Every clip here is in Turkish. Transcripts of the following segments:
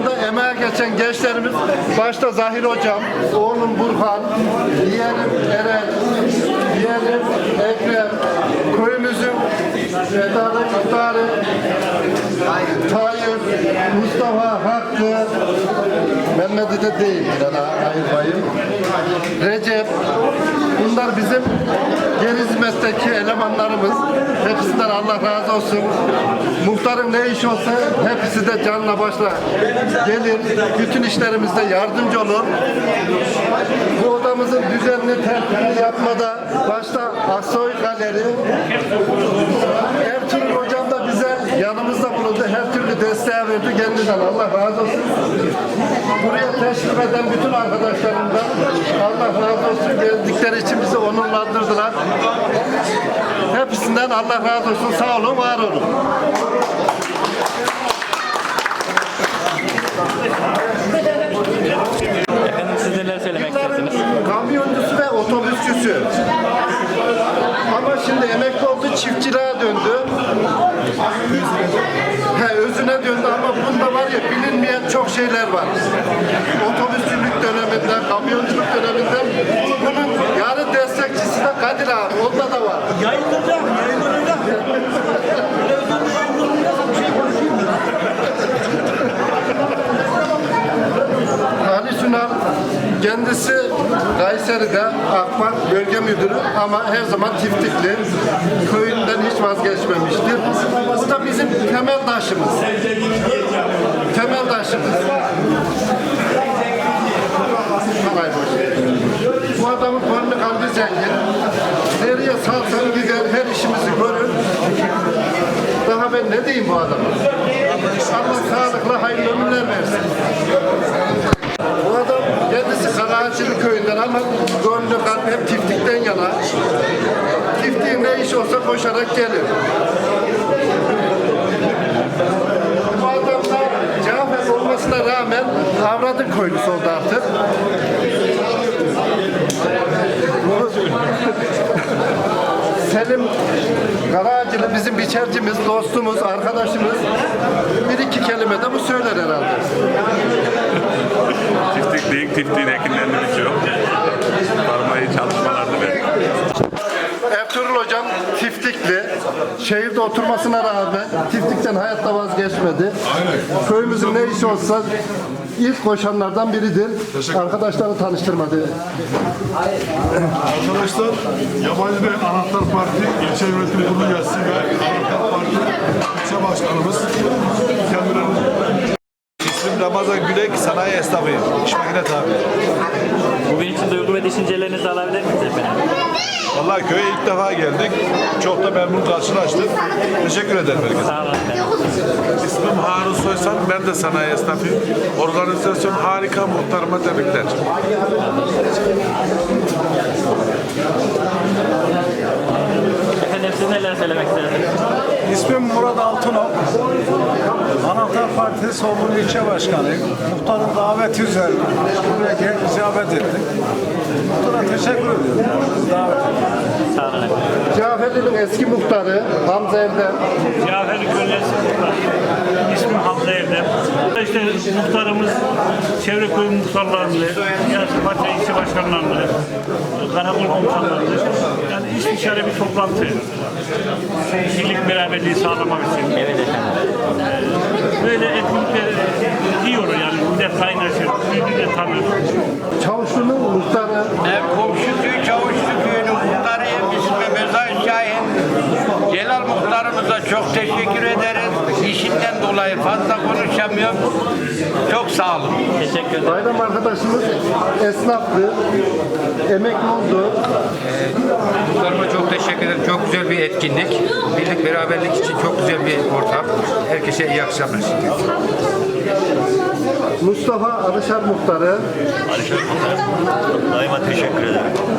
anda emeğe geçen gençlerimiz, başta Zahir Hocam, oğlum Burhan, yeğenim Eren, yeğenim Ekrem, köyümüzün Vedalı Muhtarı, Tayyip, Mustafa Hakkı, Mehmet'i de değil, yana ayırmayın. Recep, bizim yer hizmetteki elemanlarımız. Hepsinden Allah razı olsun. Muhtarın ne iş olsa hepsi de canla başla gelir. Bütün işlerimizde yardımcı olur. Bu odamızın düzenli tertibini yapmada başta Aksoy Galeri, Ertuğrul Hocam da bize yanımızda bulundu. Her türlü desteği verdi kendinden. Allah razı olsun. Buraya teşrif eden bütün arkadaşlarımdan Allah razı olsun. Geldikleri için bizi onurlandırdılar. Hepsinden Allah razı olsun. Sağ olun, var olun. Efendim siz neler söylemek istersiniz? Kamyoncusu ve otobüsçüsü. Ama şimdi emekli oldu, çiftçiliğe döndü. He, özüne döndü ama bunda var ya bilinmeyen çok şeyler var. Otobüsçülük döneminden, Kayseri'de Akbank Bölge Müdürü ama her zaman Tiftikli. Köyünden hiç vazgeçmemiştir. Bu da bizim temel taşımız. Temel taşımız. Bu adamın gönlü kalbi zengin. Nereye salsan gider, her işimizi görür. Daha ben ne diyeyim bu adama? Allah sağlıklı hayırlı ömürler versin. Karaağaçlı köyünden ama gönlü kalp hep tiftikten yana. Tiftiğin ne iş olsa koşarak gelir. Bu adam da Cafer olmasına rağmen avradın köylüsü oldu artık. Selim Karaağaçlı bizim biçercimiz, dostumuz, arkadaşımız. Bir iki kelime de bu söyler herhalde. Tiftik değil, tiftiğin ekinlerini biçiyor. Tarımayı çalışmalarını veriyor. Ertuğrul hocam Tiftikli. Şehirde oturmasına rağmen Tiftik'ten hayatta vazgeçmedi. Köyümüzün ne işi olsa ilk koşanlardan biridir. Arkadaşları tanıştırmadı. Arkadaşlar Yabancı Bey Anahtar Parti İlçe Yönetim Kurulu üyesi ve Anahtar Parti ilçe başkanımız kendilerine İsmim Ramazan Gülek, sanayi esnafıyım. İş makine tabi. Bugün için duygu ve düşüncelerinizi alabilir miyiz efendim? Vallahi köye ilk defa geldik. Çok da memnun karşılaştık. Teşekkür ederim herkese. Sağ olun. İsmim Harun Soysan, ben de sanayi esnafıyım. Organizasyon harika, muhtarıma tebrikler. Efendim siz neler söylemek istersiniz? İsmim Murat Altınok. Anahtar Partisi Sobur İlçe Başkanıyım. Muhtarın daveti üzerine buraya gel icabet ettik. Muhtara teşekkür ediyorum. Davet ettiğiniz için. Sağ olun efendim. Caferli'nin eski muhtarı Hamza Erdem. Cafer Göllesi Muhtar. İsmim Hamza Erdem. İşte muhtarımız, çevre köy muhtarlarını, siyasi parti ilçe başkanlarını, karakol komutanlarını, yani istişare bir toplantı. Birlik beraberliği sağlamak için. Evet efendim. Böyle etkinlikler olur yani. Millet kaynaşır, birbirini tanır. Çavuşlu'nun muhtarı Ev komşu köy Çavuşlu köyünün muhtarıyım. İsmim Özay Şahin. Celal muhtarımıza çok teşekkür ederiz. İşinden dolayı fazla konuşamıyorum. Çok sağ olun. Teşekkür ederim. Bayram arkadaşımız esnaftı. Emekli oldu. Muhtarıma çok teşekkür ederim. Çok güzel bir etkinlik. Birlik beraberlik için çok güzel bir ortam. Herkese iyi akşamlar. Mustafa Arışar muhtarı. Daima teşekkür ederim.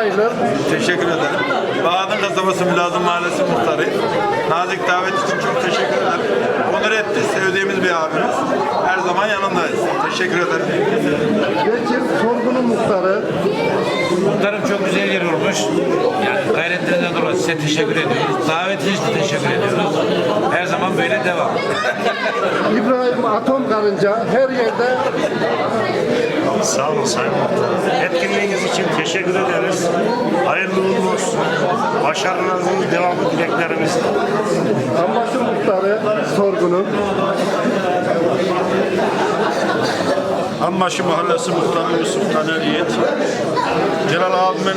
Sayılır. teşekkür ederim. Bağdat'ın kasabası Mülazım Mahallesi muhtarıyım. Nazik davet için çok teşekkür ederim. Onur etti. Sevdiğimiz bir abimiz. Her zaman yanındayız. Teşekkür ederim. Bekir Sorgun'un muhtarı. Muhtarım çok güzel yer olmuş. Yani gayretlerinden dolayı size teşekkür ediyoruz. Davetiniz için teşekkür ediyoruz. Her zaman Böyle devam. İbrahim Atom Karınca her yerde Sağ olun Sayın Muhtar. Etkinliğiniz için teşekkür ederiz. Hayırlı uğurlu olsun. Başarılarınızın devamı dileklerimiz. Ambaşı Muhtarı sorgunun Anbaşı Mahallesi Muhtarı Yusuf Taner Yiğit. Celal abimin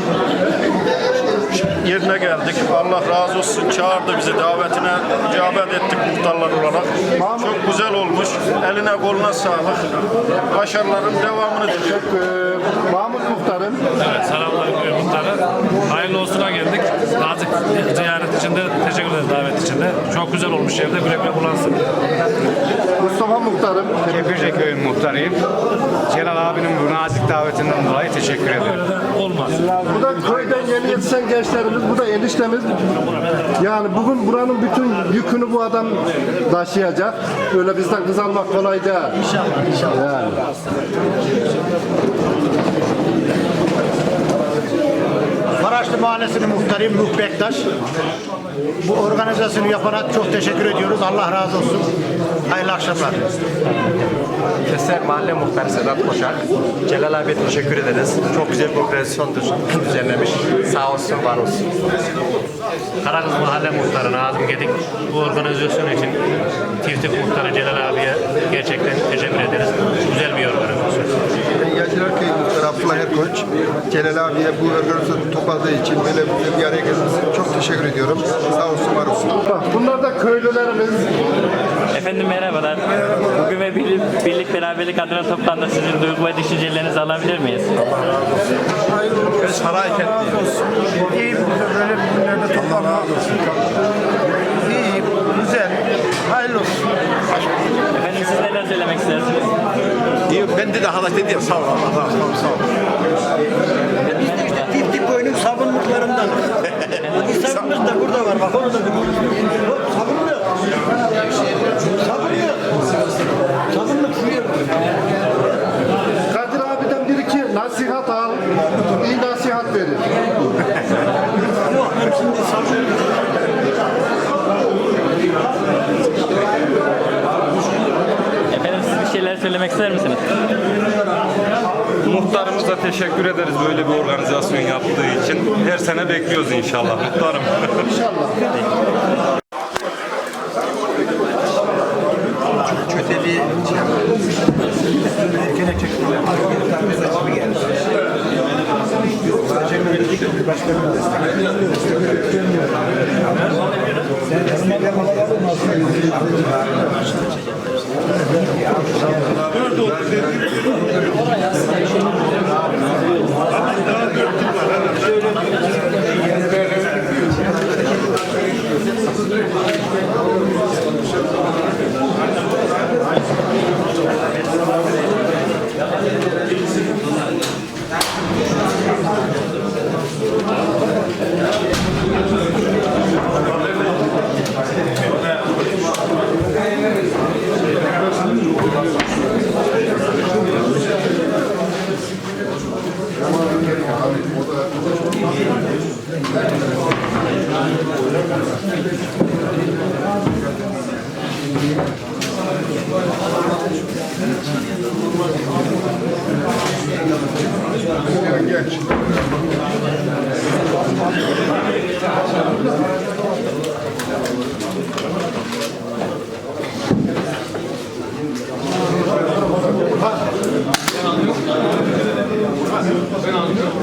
yerine geldik. Allah razı olsun. Çağırdı bizi davetine. icabet ettik muhtarlar olarak. Çok güzel olmuş. Eline koluna sağlık. Başarıların devamını diliyorum. e, Mahmut Muhtar'ın Evet, selamünaleyküm muhtarı. Hayırlı olsuna geldik. Nazik ziyaret için de teşekkür ederiz davet için de. Çok güzel olmuş yerde. Güle güle kullansın. Mustafa Muhtar'ın Kepirce köyün muhtarıyım. Celal abinin bu nazik davetinden dolayı teşekkür ederim. Böyle de olmaz. Bu da köyden yeni yetişen gençlerimiz, bu da eniştemiz. Yani bugün buranın bütün yükünü bu adam taşıyacak. Öyle bizden kız almak kolay değil. İnşallah, inşallah. Yani. Maraşlı Mahallesi'nin muhtarıyım Nuh Bektaş. Bu organizasyonu yapana çok teşekkür ediyoruz. Allah razı olsun. Hayırlı akşamlar. Keser Mahalle Muhtarı Sedat Koşak. Celal abiye teşekkür ederiz. Çok güzel bir organizasyondur düzenlemiş. Sağ olsun, var olsun. Karakız Mahalle Muhtarı Nazım Gedik bu organizasyon için Tiftik Muhtarı Celal abiye gerçekten teşekkür ederiz. Güzel bir organizasyon. Yancılar Köyü Muhtarı Abdullah Erkoç, Celal abiye bu organizasyonu topladığı için böyle bir araya gelmesi için çok teşekkür ediyorum. Sağ olsun, var olsun. Bak bunlar da köylülerimiz. Efendim merhabalar. Bugün ve birlik, birlik beraberlik adına toplandı. Sizin duygu ve düşüncelerinizi alabilir miyiz? Biz hareketliyiz. İyi böyle günlerde toplanmak. İyi, güzel, hayırlı olsun. Efendim siz neler söylemek istersiniz? İyi, ben de daha da dedim. Sağ ol, Allah razı olsun. Sağ ol. Biz de işte Tiftik boyunun sabunluklarından. Hisarımız da burada var. Bak onu da bir. Söylemek ister misiniz? Muhtarımıza teşekkür ederiz böyle bir organizasyon yaptığı için. Her sene bekliyoruz inşallah muhtarım. Köteliği erken Thank geç. Ben anlıyorum.